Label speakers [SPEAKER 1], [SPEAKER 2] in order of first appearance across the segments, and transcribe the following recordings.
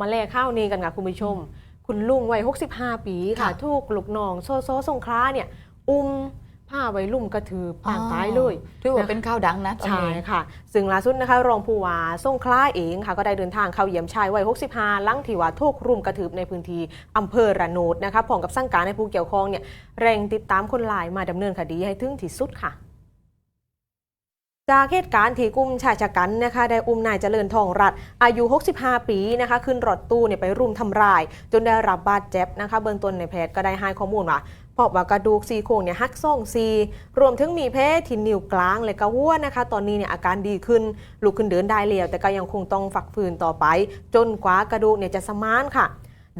[SPEAKER 1] มาแลกข้าวนี้กันค่ะคุณผู้ชม คุณลุงวัย 65 ปีค่ะ
[SPEAKER 2] ค่ะ
[SPEAKER 1] ถูกลูกน้องโซโซสงคราเนี่ย อุ้มผ้าไว้ลุ่มกระถือปางตายเลย
[SPEAKER 2] ถือว่าเป็นข่าวดังนะตอน
[SPEAKER 1] ใช่
[SPEAKER 2] นี้
[SPEAKER 1] ค่ะ ซึ่งล่าสุดนะคะ รองผู้ว่าสงขลาเองค่ะ ก็ได้เดินทางเข้าเยี่ยมชายวัย 65หลังที่ว่าถูกรุมกระถืบในพื้นที่อำเภอระโนดนะคะพร้อมกับสั่งการให้ผู้เกี่ยวข้องเนี่ยเร่งติดตามคนร้ายมาดำเนินคดีให้ถึงที่สุดค่ะ จากเหตุการณ์ที่กลุ่มชายชะกันนะคะได้อุ้มนายเจริญทองรัตอายุ 65 ปีนะคะขึ้นรถตู้เนี่ยไปรุมทำร้าย จนได้รับบาดเจ็บนะคะเบื้องต้นในแพทย์ก็ได้ให้ข้อมูลว่าพบว่ากระดูกซี่โครงเนี่ยหักซ่องซีรวมถึงมีแผลที่นิ้วกลางและก็หัวนะคะ ตอนนี้เนี่ยอาการดีขึ้นลุกขึ้นเดินได้แล้วแต่ก็ยังคงต้องฝักฝืนต่อไป จนกว่ากระดูกเนี่ยจะสมานค่ะ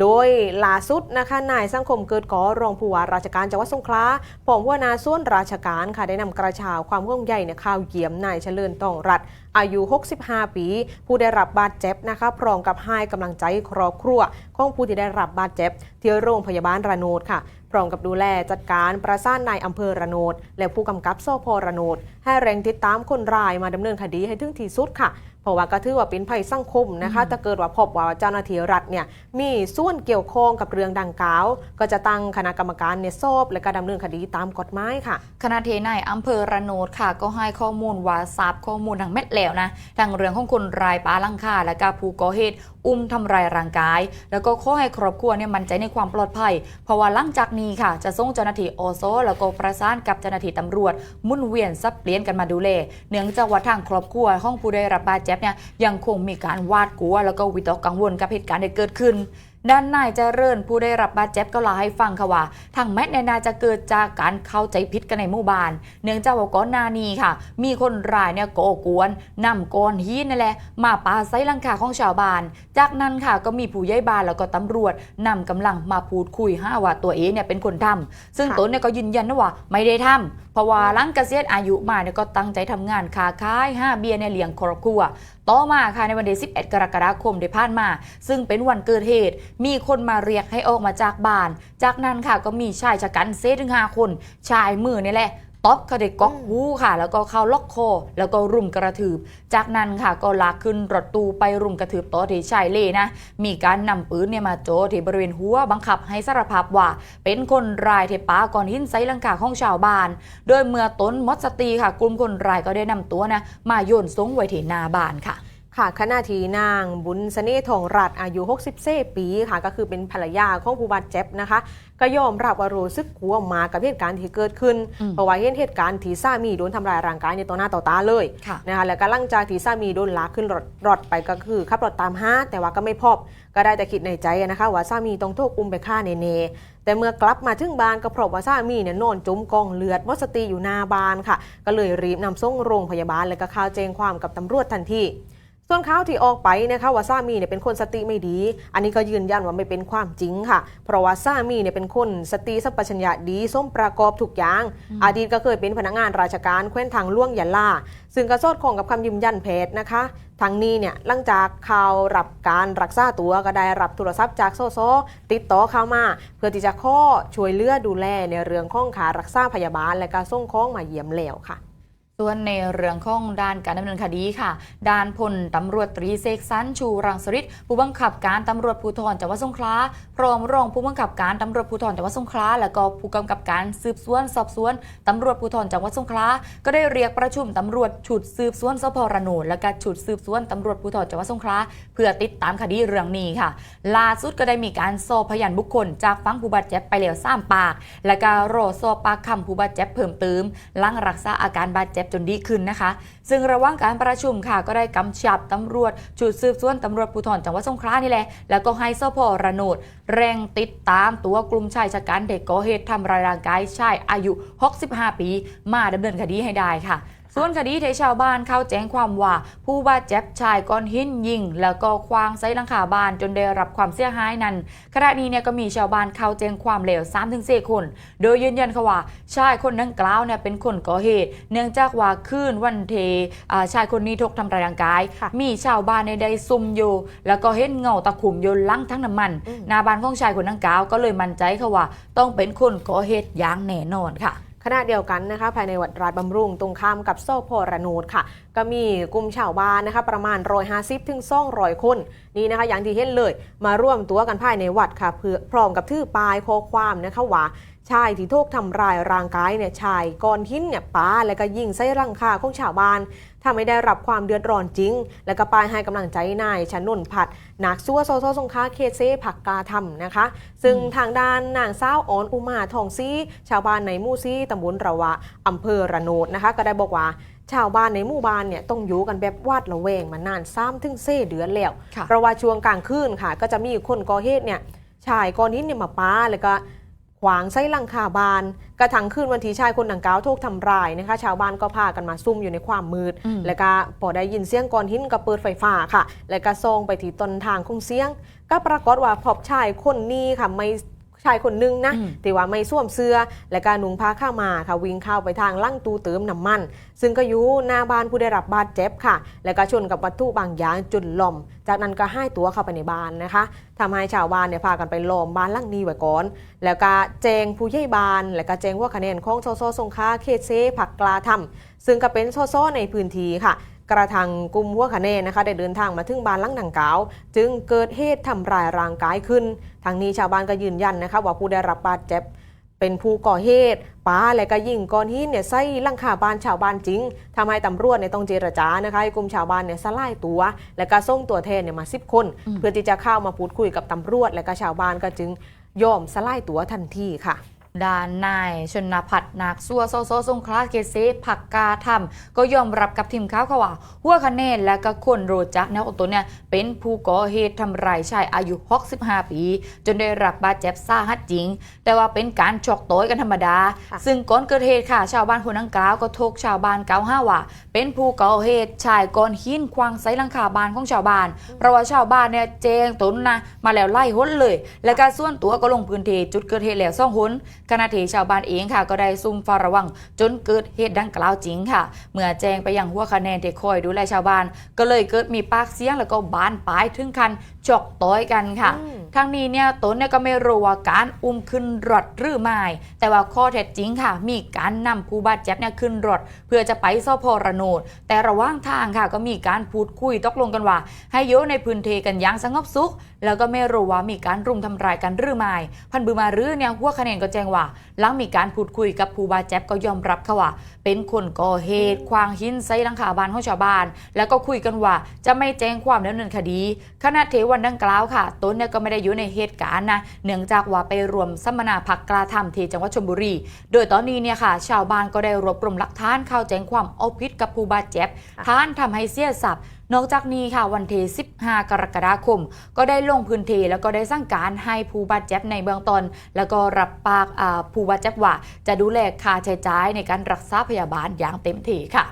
[SPEAKER 1] โดยล่าสุดนะคะนายสังคมเกิดก่อรองผู้ว่าราชการจังหวัดสงขลาผองหัวหนาส่วนราชการค่ะได้นำกระชาวความห่วงใยในข่าวเยี่ยมนายเฉลินตองรัฐ อายุ 65 ปี ผู้ได้รับบาดเจ็บนะคะพร้อมกับให้กำลังใจครอบครัวของผู้ที่ได้รับบาดเจ็บที่โรงพยาบาลระโนดค่ะพร้อมกับดูแลจัดการประสานนายอำเภอระโนด และผู้กำกับสพระโนด ให้เร่งติดตามคนร้ายมาดำเนินคดีให้ถึงที่สุดค่ะเพราะว่าก็ถือว่าเป็นภัยสังคมนะคะถ้าเกิดว่าพบว่าเจ้าหน้าที่รัฐเนี่ยมีส่วนเกี่ยวข้องกับเรื่องดังกล่าว ก็จะตั้งคณะกรรมการเนี่ยสอบและก็ดำเนินคดีตามกฎหมายค่ะ
[SPEAKER 2] คณะเทนายอำเภอระโนดค่ะ ก็ให้ข้อมูลว่าทราบข้อมูลทางเม็ดแล้วนะทางเรื่องของคนรายปลาลังคาและก็ผู้ก่อเหตุ อุ้มทำลายร่างกาย แล้วก็ขอให้ครอบครัวเนี่ยมั่นใจในความปลอดภัย เพราะว่าหลังจากนี้ค่ะ จะส่งเจ้าหน้าที่อสแล้วก็ประสานกับเจ้าหน้าที่ตำรวจ มุ่นเวียนสับเปลี่ยนกันมาดูแลเนื่องจากว่าทางครอบครัวของผู้ได้รับบาดเจ็บเนี่ยยังคงมีการวาดกลัว แล้วก็วิตกกังวลกับเหตุการณ์ที่เกิดขึ้น ด้านนายเจริญผู้ได้รับบาดเจ็บก็เล่าให้ฟังค่ะว่าทางแมทเนี่ยนาจะเกิดจากการเข้าใจผิดกันในหมู่บ้าน เนื่องจากว่าก่อนหน้านี้ค่ะ มีคนร้ายเนี่ยโกกวนนำก้อนหินนั่นแหละมาปาใส่หลังคาของชาวบ้าน จากนั้นค่ะก็มีผู้ใหญ่บ้านแล้วก็ตำรวจนำกำลังมาพูดคุยห้าว่าตัวเองเนี่ยเป็นคนทำซึ่งตนเนี่ยก็ยืนยันนะว่าไม่ได้ทำเพราะว่าหลังเกษียณอายุมาเนี่ยก็ตั้งใจทำงานค้าขายห้าเบียร์ในเลี้ยงครอบครัว ต่อมาค่ะในวันที่11 กรกฎาคมที่ผ่านมา ซึ่งเป็นวันเกิดเหตุ มีคนมาเรียกให้ออกมาจากบ้าน จากนั้นค่ะก็มีชายชะกันเซถึงห้าคน ชายมือนี่แหละ ตบเขาได้ก๊อกหูค่ะ แล้วก็เข้าล็อกคอ แล้วก็รุมกระทืบ จากนั้นค่ะก็ลากขึ้นรถตู้ไปรุมกระทืบต่อที่ชายเล่นะ มีการนำปืนเนี่ยมาโจที่บริเวณหัวบังคับให้สารภาพว่า เป็นคนรายเทปาก่อนหินไซลังกาของชาวบ้าน โดยเมื่อต้นมดสตีค่ะ กลุ่มคนรายก็ได้นำตัวนะมาโยนสงไว้ที่หนาบ้านค่ะ
[SPEAKER 1] ค่ะขณะที่นางบุญเสน่ห์ทองรัตน์อายุ 64 ปีค่ะ ก็คือเป็นภรรยาของผู้บาดเจ็บนะคะ ก็ยอมรับว่ารู้สึกกลัวมากกับเหตุการณ์ที่เกิดขึ้น
[SPEAKER 2] อืม
[SPEAKER 1] เพราะว่าเห็นเหตุการณ์ที่สามีโดนทำลายร่างกายในต่อหน้าต่อตาเลย
[SPEAKER 2] ค่ะ
[SPEAKER 1] นะคะแล้วก็หลังจากที่สามีโดนลากขึ้นรถรถไปก็คือขับรถตามห้าแต่ว่าก็ไม่พบก็ได้แต่คิดในใจนะคะว่าสามีต้องถูกอุ้มไปฆ่าเนๆแต่เมื่อกลับมาถึงบ้านก็พบว่าสามีเนี่ยนอนจมกองเลือดหมดสติอยู่หน้าบ้านค่ะ ก็เลยรีบนำส่งโรงพยาบาลแล้วก็ข่าวแจ้งความกับตำรวจทันที ส่วนข่าวที่ออกไปนะคะว่าสามีเนี่ยเป็นคนสติไม่ดี อันนี้ก็ยืนยันว่าไม่เป็นความจริงค่ะ เพราะว่าสามีเนี่ยเป็นคนสติสัมปชัญญะดีสมประกอบทุกอย่าง อดีตก็เคยเป็นพนักงานราชการแขวงทางล่วงยะลา ซึ่งกระสอดคล้องกับคำยืนยันแพทย์นะคะทางนี้เนี่ยหลังจากข่าวรับการรักษาตัวก็ได้รับโทรศัพท์จากโซโซติดต่อเข้ามา เพื่อที่จะข้อช่วยเหลือดูแลในเรื่องของขารักษาพยาบาลและการส่งข้องมาเยี่ยมแล้วค่ะ
[SPEAKER 2] ส่วนในเรื่องของด้านการดำเนินคดีค่ะ ด้านพลตำรวจตรีเสกสรรชูรังสฤทธิ์ผู้บังคับการตำรวจภูธรจังหวัดสงขลาพร้อมรองผู้บังคับการตำรวจภูธรจังหวัดสงขลาแล้วก็ผู้กำกับการสืบสวนสอบสวนตำรวจภูธรจังหวัดสงขลาก็ได้เรียกประชุมตำรวจชุดสืบสวนสพระโนดและก็ชุดสืบสวนตำรวจภูธรจังหวัดสงขลาเพื่อติดตามคดีเรื่องนี้ค่ะล่าสุดก็ได้มีการสอบพยานบุคคล จากฝั่งผู้บาดเจ็บไปแล้วสามปาก และก็รอสอบปากคำผู้บาดเจ็บเพิ่มเติมหลังรักษาอาการบาดเจ็บจนดีขึ้นนะคะ ซึ่งระหว่างการประชุมค่ะก็ได้กำชับตำรวจชุดสืบสวนตำรวจภูธรจังหวัดสงขลานี่แหละแล้วก็ให้สพระโนดเร่งติดตามตัวกลุ่มชายชะกันเด็กก่อเหตุทำร้ายร่างกายชายอายุ 65 ปี มาดำเนินคดีให้ได้ค่ะ ส่วนคดีที่ชาวบ้านเข้าแจ้งความว่า ผู้บาดเจ็บชายก้อนหินยิง แล้วก็ควางไซหลังคาบ้านจนได้รับความเสียหายนั้นขณะนี้เนี่ยก็มีชาวบ้านเข้าแจ้งความแล้ว3-4คน โดยยืนยันค่ะว่าชายคนดังกล่าวเนี่ยเป็นคนก่อเหตุ เนื่องจากว่าคืนวันเทอ่าชายคนนี้ถูกทำร้ายร่างกาย
[SPEAKER 1] ค่ะ
[SPEAKER 2] มีชาวบ้านในได้ซุ่มอยู่ แล้วก็เห็นเงาตะคุ่มอยู่หลังทั้งน้ำมัน
[SPEAKER 1] อืม
[SPEAKER 2] หนาบ้านของชายคนดังกล่าวก็เลยมั่นใจค่ะว่า ต้องเป็นคนก่อเหตุอย่างแน่นอนค่ะ
[SPEAKER 1] ขณะเดียวกันนะคะภายในวัดราชบำรุงตรงข้ามกับโซโพระนูดค่ะ ก็มีกลุ่มชาวบ้านนะคะประมาณ150ถึง200คนนี่นะคะอย่างที่เห็นเลย มาร่วมตัวกันภายในวัดค่ะเพื่อพร้อมกับถือปลายข้อความนะคะว่า ชายที่ถูกทำร้ายร่างกายเนี่ยชายก้อนหินเนี่ยป้าแล้วก็ยิงใส่ร่างคาของชาวบ้านถ้าไม่ได้รับความเดือดร้อนจริง แล้วก็ป้ายให้กำลังใจนายชนนผัดนักซัวโซโซสงค้าเคเซผักกาทำนะคะ ซึ่งทางด้านนางสาวออนอุมาทองซีชาวบ้านในหมู่ซีตำบลระวะอำเภอระโนดนะคะ ก็ได้บอกว่าชาวบ้านในหมู่บ้านเนี่ยต้องอยู่กันแบบวาดระแวงมานานซ้ำถึงเซ่เดือนแล้ว
[SPEAKER 2] ค่ะ
[SPEAKER 1] เพราะว่าช่วงกลางคืนค่ะ ก็จะมีคนก่อเหตุเนี่ยชายก้อนหินเนี่ยมาป้าแล้วก็ ขวางไส้หลังคาบาน กระทั่งคืนวันที่ชายคนดังกล่าวถูกทำร้ายนะคะ ชาวบ้านก็พากันมาซุ่มอยู่ในความมืด
[SPEAKER 2] อืม
[SPEAKER 1] แล้วก็พอได้ยินเสียงก้อนหินก็เปิดไฟฟ้าค่ะ แล้วก็ส่องไปที่ต้นทางของเสียง ก็ปรากฏว่าพบชายคนนี้ค่ะไม่ ชายคนนึงนะ
[SPEAKER 2] อืม
[SPEAKER 1] แต่ว่าไม่สวมเสื้อและการนุงผ้าข้าวมาค่ะวิ่งเข้าไปทางลั่งตู้เติมน้ำมัน ซึ่งก็อยู่หน้าบ้านผู้ได้รับบาดเจ็บค่ะ แล้วก็ชนกับวัตถุบางอย่างจนล่ม จากนั้นก็ให้ตัวเข้าไปในบ้านนะคะทำให้ชาวบ้านเนี่ยพากันไปล้อมบ้านหลังนี้ไว้ก่อน แล้วก็แจงผู้ใหญ่บ้าน แล้วก็แจงว่าคะแนนของโซโซสงค้าเขตเซผักกลาทำซึ่งก็เป็นโซโซในพื้นที่ค่ะ กระทั่งกลุ่มหัวคะแนนนะคะได้เดินทางมาถึงบ้านหลังดังกล่าว จึงเกิดเหตุทำร้ายร่างกายขึ้น ทางนี้ชาวบ้านก็ยืนยันนะคะว่าผู้ได้รับบาดเจ็บเป็นผู้ก่อเหตุป้าและก็ยิงก้อนหินเนี่ยใส่หลังคาบ้านชาวบ้านจริงทำให้ตำรวจเนี่ยต้องเจรจานะคะให้กลุ่มชาวบ้านเนี่ยสลายตัว และก็ส่งตัวแทนเนี่ยมาสิบคน
[SPEAKER 2] อืม
[SPEAKER 1] เพื่อที่จะเข้ามาพูดคุยกับตำรวจ และก็ชาวบ้านก็จึงยอมสลายตัวทันทีค่ะ
[SPEAKER 2] ด้านนายชนพัฒน์นาคซัวโซโซสงคลาเกษผักกาทำก็ยอมรับกับทีมข่าวเขาว่า หัวคะแนนและก็คนโรจักแนวของตัวเนี่ยเป็นผู้ก่อเหตุทำร้ายชายอายุ 65 ปี จนได้รับบาดเจ็บสาหัสจริง แต่ว่าเป็นการชกต่อยกันธรรมดา
[SPEAKER 1] ค่ะ
[SPEAKER 2] ซึ่งก่อนเกิดเหตุค่ะ ชาวบ้านคนดังกล่าวก็โทกชาวบ้านกล่าวห้าว่า เป็นผู้ก่อเหตุชายก้อนหินควางใส่หลังคาบ้านของชาวบ้าน เพราะว่าชาวบ้านเนี่ยแจ้งตนนะมาแล้วไล่หนเลย และการส่วนตัวก็ลงพื้นที่จุดเกิดเหตุแล้วซ่องหนขณะที่ชาวบ้านเองค่ะ ก็ได้ซุ่มเฝ้าระวัง จนเกิดเหตุดังกล่าวจริงค่ะ เมื่อแจ้งไปยังหัวคะแนนที่คอยดูแลชาวบ้าน ก็เลยเกิดมีปากเสียงแล้วก็บานปลายถึงคันจอกต้อยกันค่ะ
[SPEAKER 1] อืม
[SPEAKER 2] ทั้งนี้เนี่ยตนเนี่ยก็ไม่รู้ว่าการอุ้มขึ้นรถหรือไม่แต่ว่าข้อเท็จจริงค่ะ มีการนำผู้บาดเจ็บเนี่ยขึ้นรถเพื่อจะไปสพระโนดแต่ระหว่างทางค่ะ ก็มีการพูดคุยตกลงกันว่า ให้โยในพื้นที่กันอย่างสงบสุข แล้วก็ไม่รู้ว่ามีการรุมทำร้ายกันหรือไม่พันบือมารือเนี่ยหัวคะแนนก็แจ้งว่าหลังมีการพูดคุยกับผู้บาดเจ็บก็ยอมรับค่ะว่า เป็นคนก่อเหตุควางหินใส่หลังคาบ้านของชาวบ้าน แล้วก็คุยกันว่าจะไม่แจ้งความดำเนินคดีขณะเทวันดังกล่าวค่ะตนเนี่ยก็ไม่ได้อยู่ในเหตุการณ์นะเนื่องจากว่าไปรวมสัมมนาผักกลาธรรมที่จังหวัดชลบุรี โดยตอนนี้เนี่ยค่ะ ชาวบ้านก็ได้รวบรวมหลักฐานเข้าแจ้งความเอาผิดกับผู้บาดเจ็บฐานทำให้เสียทรัพย์นอกจากนี้ค่ะวันที่15 กรกฎาคม ก็ได้ลงพื้นที่แล้วก็ได้สั่งการให้ผู้บาดเจ็บในเบื้องต้นแล้วก็รับปากผู้บาดเจ็บว่า จะดูแลค่าใช้จ่ายในการรักษาพยาบาลอย่างเต็มที่ค่ะ